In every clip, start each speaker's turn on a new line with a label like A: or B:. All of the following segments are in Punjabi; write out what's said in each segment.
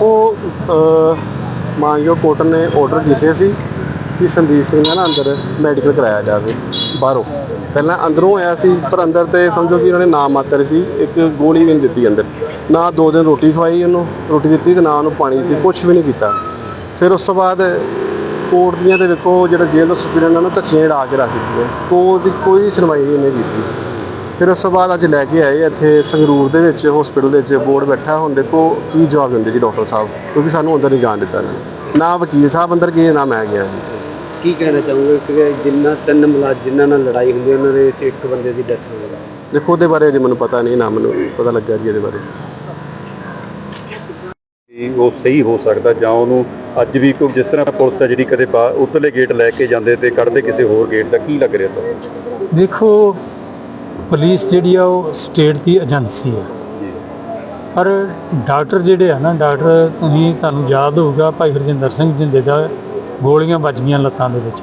A: ਉਹ ਮਾਨਯੋਗ ਕੋਰਟ ਨੇ ਆਰਡਰ ਕੀਤੇ ਸੀ ਕਿ ਸੰਦੀਪ ਸਿੰਘ ਦਾ ਨਾ ਅੰਦਰ ਮੈਡੀਕਲ ਕਰਾਇਆ ਜਾਵੇ, ਬਾਹਰੋਂ। ਪਹਿਲਾਂ ਅੰਦਰੋਂ ਆਇਆ ਸੀ, ਪਰ ਅੰਦਰ ਤੇ ਸਮਝੋ ਕਿ ਉਹਨਾਂ ਨੇ ਨਾ ਮਾਤਰ ਸੀ, ਇੱਕ ਗੋਲੀ ਵੀ ਨਹੀਂ ਦਿੱਤੀ ਅੰਦਰ। ਨਾ ਦੋ ਦਿਨ ਰੋਟੀ ਖਵਾਈ ਉਹਨੂੰ, ਰੋਟੀ ਦਿੱਤੀ ਤੇ ਨਾ ਉਹਨੂੰ ਪਾਣੀ ਦਿੱਤੀ ਕੁਝ ਵੀ ਨਹੀਂ ਕੀਤਾ। ਫਿਰ ਉਸ ਤੋਂ ਬਾਅਦ ਕੋਰਟ ਦੀਆਂ ਤੇ ਵੇਖੋ ਜਿਹੜਾ ਜੇਲ੍ਹ ਦਾ ਸੁਪਰੀਡੈਂਟ ਉਹਨਾਂ ਨੂੰ ਧੱਕੀਆਂ ਉਡਾ ਕੇ ਰੱਖ ਦਿੱਤੀਆਂ। ਕੋਰਟ ਦੀ ਕੋਈ ਸੁਣਵਾਈ ਨਹੀਂ ਇਹਨੇ ਕੀਤੀ। ਫਿਰ ਉਸ ਤੋਂ ਬਾਅਦ ਅੱਜ ਲੈ ਕੇ ਆਏ ਇੱਥੇ ਸੰਗਰੂਰ ਦੇ ਵਿੱਚ ਹਸਪੀਟਲ ਦੇ ਵਿੱਚ ਬੋਰਡ ਬੈਠਾ ਹੁਣ ਦੇਖੋ ਕੀ ਜਵਾਬ ਦਿੰਦੇ ਜੀ ਡਾਕਟਰ ਸਾਹਿਬ? ਕਿਉਂਕਿ ਸਾਨੂੰ ਅੰਦਰ ਨਹੀਂ ਜਾਣ ਦਿੱਤਾ ਇਹਨਾਂ ਨੇ। ਨਾ ਵਕੀਲ ਸਾਹਿਬ ਅੰਦਰ ਗਏ ਨਾ ਮੈਂ ਗਿਆ ਜੀ।
B: ਕੀ ਕਹਿਣਾ ਚਾਹੋਗੇ? ਕਿ ਜਿੰਨਾ ਤਿੰਨ ਮੁਲਾਜ਼ਮ ਜਿਨ੍ਹਾਂ ਨਾਲ ਲੜਾਈ ਹੁੰਦੀ ਹੈ, ਉਹਨਾਂ ਦੇ ਵਿੱਚ ਇੱਕ ਬੰਦੇ ਦੀ ਡੈਥ ਹੋ ਗਈ
A: ਦੇਖੋ ਉਹਦੇ ਬਾਰੇ ਅਜੇ ਮੈਨੂੰ ਪਤਾ ਨਹੀਂ ਨਾ ਮੈਨੂੰ ਪਤਾ ਲੱਗਾ ਜੀ ਇਹਦੇ ਬਾਰੇ।
C: ਕਿ ਉਹ ਸਹੀ ਹੋ ਸਕਦਾ ਜਾਂ ਉਹਨੂੰ ਅੱਜ ਵੀ ਕੋਈ ਜਿਸ ਤਰ੍ਹਾਂ ਪੁਲਿਸ ਹੈ ਜਿਹੜੀ ਕਦੇ ਉੱਤਲੇ ਗੇਟ ਲੈ ਕੇ ਜਾਂਦੇ ਤੇ ਕੱਢਦੇ ਕਿਸੇ ਹੋਰ ਗੇਟ ਦਾ ਕੀ ਲੱਗ ਰਿਹਾ ਤੁਹਾਨੂੰ?
D: ਦੇਖੋ ਪੁਲਿਸ ਜਿਹੜੀ ਆ ਉਹ ਸਟੇਟ ਦੀ ਏਜੰਸੀ ਹੈ
C: ਜੀ।
D: ਪਰ ਡਾਕਟਰ ਜਿਹੜੇ ਆ ਨਾ ਡਾਕਟਰ ਤੁਸੀਂ ਤੁਹਾਨੂੰ ਯਾਦ ਹੋਊਗਾ ਭਾਈ ਹਰਜਿੰਦਰ ਸਿੰਘ ਜਿੰਦੇ ਦਾ ਗੋਲੀਆਂ ਵੱਜ ਗਈਆਂ ਲੱਤਾਂ ਦੇ ਵਿੱਚ।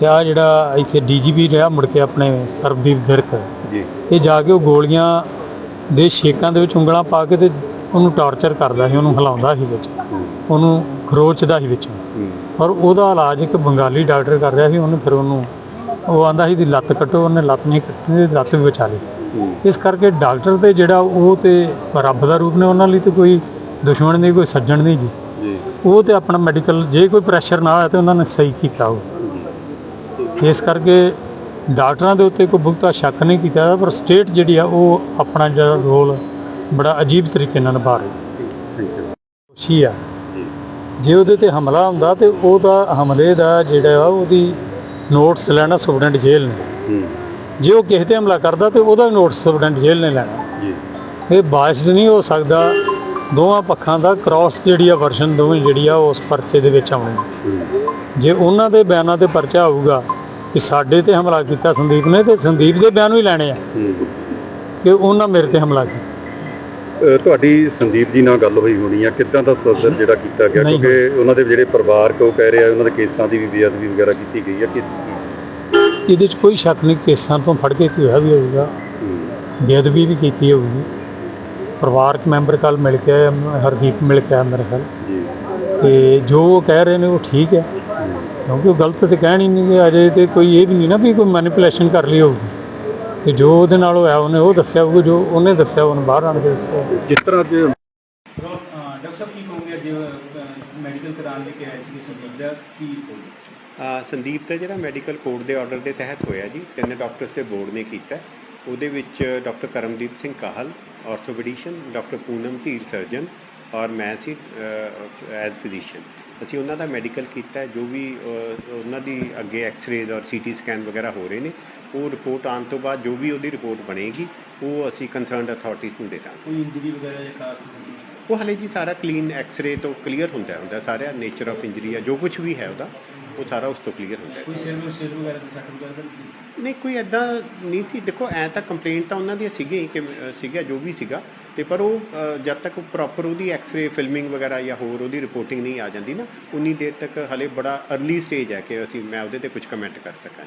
D: ਤੇ ਆ ਜਿਹੜਾ ਇੱਥੇ ਡੀਜੀਪੀ ਰਿਹਾ ਮੁੜ ਕੇ ਆਪਣੇ ਸਰਬਦੀਪ ਵਿਰਕ
C: ਜੀ।
D: ਇਹ ਜਾ ਕੇ ਉਹ ਗੋਲੀਆਂ ਦੇ ਛੇਕਾਂ ਦੇ ਵਿੱਚ ਉਂਗਲਾਂ ਪਾ ਕੇ ਤੇ ਉਹਨੂੰ ਟਾਰਚਰ ਕਰਦਾ ਸੀ ਉਹਨੂੰ ਹਿਲਾਉਂਦਾ ਸੀ ਵਿੱਚ। ਉਹਨੂੰ ਖਰੋਚਦਾ ਸੀ ਵਿੱਚ। ਪਰ ਉਹਦਾ ਇਲਾਜ ਇੱਕ ਬੰਗਾਲੀ ਡਾਕਟਰ ਕਰ ਰਿਹਾ ਸੀ ਉਹਨੇ ਫਿਰ ਉਹਨੂੰ ਉਹ ਆਂਦਾ ਸੀ ਦੀ ਲੱਤ ਕੱਟੋ। ਉਹਨੇ ਲੱਤ ਨਹੀਂ ਕੱਟਣੀ ਤੇ ਲੱਤ ਵੀ ਬਚਾ ਲਈ। ਇਸ ਕਰਕੇ ਡਾਕਟਰ ਤੇ ਜਿਹੜਾ ਉਹ ਤੇ ਰੱਬ ਦਾ ਰੂਪ ਨੇ ਉਹਨਾਂ ਲਈ ਤੇ ਕੋਈ ਦੁਸ਼ਮਣ ਨਹੀਂ ਕੋਈ ਸੱਜਣ ਨਹੀਂ ਜੀ।
C: ਜੀ।
D: ਉਹ ਤੇ ਆਪਣਾ ਮੈਡੀਕਲ ਜੇ ਕੋਈ ਪ੍ਰੈਸ਼ਰ ਨਾ ਹੋਇਆ ਤੇ ਉਹਨਾਂ ਨੇ ਸਹੀ ਕੀਤਾ ਉਹ। ਇਸ ਕਰਕੇ ਡਾਕਟਰਾਂ ਦੇ ਉੱਤੇ ਕੋਈ ਬਹੁਤਾ ਸ਼ੱਕ ਨਹੀਂ ਕੀਤਾ ਪਰ ਸਟੇਟ ਜਿਹੜੀ ਆ ਉਹ ਆਪਣਾ ਜਿਹੜਾ ਰੋਲ ਬੜਾ ਅਜੀਬ ਤਰੀਕੇ ਨਾਲ ਨਿਭਾ ਰਹੀ। ਖੁਸ਼ੀ ਆ।
C: ਜੀ।
D: ਜੇ ਉਹਦੇ ਤੇ ਹਮਲਾ ਹੁੰਦਾ ਤੇ ਉਹਦਾ ਹਮਲੇ ਦਾ ਜਿਹੜਾ ਉਹਦੀ ਨੋਟਸ ਲੈਣਾ ਸੁਪਰਡੈਂਟ ਜੇਲ੍ਹ ਨੇ। ਜੇ ਉਹ ਕਿਸੇ ਤੇ ਹਮਲਾ ਕਰਦਾ ਤੇ ਉਹਦਾ ਨੋਟਸ ਸੁਪਰਡੈਂਟ ਜੇਲ੍ਹ ਨੇ ਲੈਣਾ।
C: ਜੀ।
D: ਇਹ ਬਾਇਸਡ ਨਹੀਂ ਹੋ ਸਕਦਾ ਦੋਵਾਂ ਪੱਖਾਂ ਦਾ ਕ੍ਰਾਸ ਜਿਹੜੀ ਆ ਵਰਸ਼ਨ ਦੋਵੇਂ ਜਿਹੜੀ ਆ ਉਸ ਪਰਚੇ ਦੇ ਵਿੱਚ ਆਉਣੀ। ਜੇ ਉਹਨਾਂ ਦੇ ਬਿਆਨਾਂ ਤੇ ਪਰਚਾ ਆਊਗਾ ਕਿ ਸਾਡੇ ਤੇ ਹਮਲਾ ਕੀਤਾ ਸੰਦੀਪ ਨੇ ਤੇ ਸੰਦੀਪ ਦੇ ਬਿਆਨ ਵੀ ਲੈਣੇ ਆ। ਕਿ ਉਹਨਾਂ ਮੇਰੇ ਤੇ ਹਮਲਾ ਕੀਤਾ।
C: ਤੁਹਾਡੀ ਸੰਦੀਪ ਜੀ ਨਾਲ ਗੱਲ ਹੋਈ ਹੋਣੀ ਆ। ਕਿੱਦਾਂ ਦਾ ਸਦਰ ਜਿਹੜਾ ਕੀਤਾ ਗਿਆ? ਕਿਉਂਕਿ ਉਹਨਾਂ ਦੇ ਜਿਹੜੇ ਪਰਿਵਾਰਕ ਉਹ ਕਹਿ ਰਹੇ ਉਹਨਾਂ ਦੇ ਕੇਸਾਂ ਦੀ ਵੀ ਬੇਅਦਬੀ ਵਗੈਰਾ ਕੀਤੀ ਗਈ ਆ। ਕਿ
D: ਇਹਦੇ 'ਚ ਕੋਈ ਸ਼ੱਕ ਨਹੀਂ ਕੇਸਾਂ ਤੋਂ ਫੜ ਕੇ ਕੀ ਹੋਇਆ ਵੀ ਹੋਊਗਾ। ਬੇਅਦਬੀ ਵੀ ਕੀਤੀ ਹੋਊਗੀ। ਪਰਿਵਾਰਕ ਮੈਂਬਰ ਕੱਲ ਮਿਲ ਕੇ ਹਰਦੀਪ ਮਿਲ ਕੇ ਮੇਰੇ ਖਿਆਲ। ਤੇ ਜੋ ਉਹ ਕਹਿ ਰਹੇ ਨੇ ਉਹ ਠੀਕ ਹੈ। ਕਿਉਂਕਿ ਉਹ ਗਲਤ ਤੇ ਕਹਿਣ ਹੀ ਨਹੀਂ ਅਜੇ ਤੇ ਕੋਈ ਇਹ ਵੀ ਨਹੀਂ ਨਾ ਵੀ ਕੋਈ ਮੈਨੀਪੂਲੇਸ਼ਨ ਕਰ ਲਈ ਹੋਊਗੀ। ਤੇ ਜੋ ਉਹਦੇ ਨਾਲ ਹੋਇਆ ਉਹਨੇ ਉਹ ਦੱਸਿਆ ਹੋਊਗਾ ਜੋ ਉਹਨੇ ਦੱਸਿਆ ਉਹਨੇ ਬਾਹਰ ਆਣ ਕੇ ਦੱਸਿਆ
C: ਜਿਸ ਤਰ੍ਹਾਂ ਅੱਜ
E: ਡਾਕਟਰ ਸਾਹਿਬ ਕੀ ਕਹੋਗੇ ਅੱਜ ਮੈਡੀਕਲ ਕਰਾਉਣ ਲਈ ਕਿਹਾ ਸੀ ਸੰਦੀਪ ਦਾ ਕੀ ਕਹੋਗੇ
F: ਅ, ਸੰਦੀਪ ਦਾ ਜਿਹੜਾ ਮੈਡੀਕਲ ਕੋਡ ਦੇ ਆਰਡਰ ਦੇ ਤਹਿਤ ਹੋਇਆ ਜੀ ਤਿੰਨ ਡਾਕਟਰਸ ਦੇ ਬੋਰਡ ਨੇ ਕੀਤਾ। ਉਹਦੇ ਵਿੱਚ doctor Karamdeep Singh Kahal orthopaedician doctor Poonam Dhir surgeon ਔਰ ਮੈਂ ਸੀ ਐਜ਼ ਫਿਜ਼ੀਸ਼ੀਅਨ। ਅਸੀਂ ਉਹਨਾਂ ਦਾ ਮੈਡੀਕਲ ਕੀਤਾ ਜੋ ਵੀ ਉਹਨਾਂ ਦੀ ਅੱਗੇ ਐਕਸ-ਰੇਜ਼ ਔਰ ਸੀਟੀ ਸਕੈਨ ਵਗੈਰਾ ਹੋ ਰਹੇ ਨੇ ਉਹ ਰਿਪੋਰਟ ਆਉਣ ਤੋਂ ਬਾਅਦ ਜੋ ਵੀ ਉਹਦੀ ਰਿਪੋਰਟ ਬਣੇਗੀ ਉਹ ਅਸੀਂ ਕੰਸਰਨਡ ਅਥਾਰਟੀਜ਼ ਨੂੰ ਦੇ ਦਾਂਗੇ।
E: ਕੋਈ ਇੰਜਰੀ ਵਗੈਰਾ ਜਾਂ ਖਾਸ
F: ਉਹ ਹਲੇ ਜੀ ਸਾਰਾ ਕਲੀਨ ਐਕਸ-ਰੇ ਤੋਂ ਕਲੀਅਰ ਹੁੰਦਾ ਹੁੰਦਾ ਸਾਰਾ ਨੇਚਰ ਆਫ ਇੰਜਰੀ ਆ ਜੋ ਕੁਝ ਵੀ ਹੈ ਉਹਦਾ ਉਹ ਸਾਰਾ ਉਸ ਤੋਂ ਕਲੀਅਰ ਹੁੰਦਾ
E: ਕੋਈ ਸਿਰ ਨੂੰ ਸਿਰ ਵਗੈਰਾ ਦੀ ਸੱਟ ਵਗੈਰਾ ਨਹੀਂ
F: ਕੋਈ ਐਦਾਂ ਨਹੀਂ ਸੀ। ਦੇਖੋ ਐ ਤਾਂ ਕੰਪਲੇਂਟ ਤਾਂ ਉਹਨਾਂ ਦੀ ਸੀਗੀ ਕਿ ਸੀਗਾ ਜੋ ਵੀ ਸੀਗਾ ਤੇ ਪਰ ਉਹ ਜਦ ਤੱਕ ਪ੍ਰੋਪਰ ਉਹਦੀ ਐਕਸ-ਰੇ ਫਿਲਮਿੰਗ ਵਗੈਰਾ ਜਾਂ ਹੋਰ ਉਹਦੀ ਰਿਪੋਰਟਿੰਗ ਨਹੀਂ ਆ ਜਾਂਦੀ ਨਾ, ਉਨੀ ਦੇਰ ਤੱਕ ਹਲੇ ਬੜਾ ਅਰਲੀ ਸਟੇਜ ਹੈ ਕਿ ਅਸੀਂ, ਮੈਂ ਉਹਦੇ ਤੇ ਕੁਝ ਕਮੈਂਟ ਕਰ ਸਕਾਂ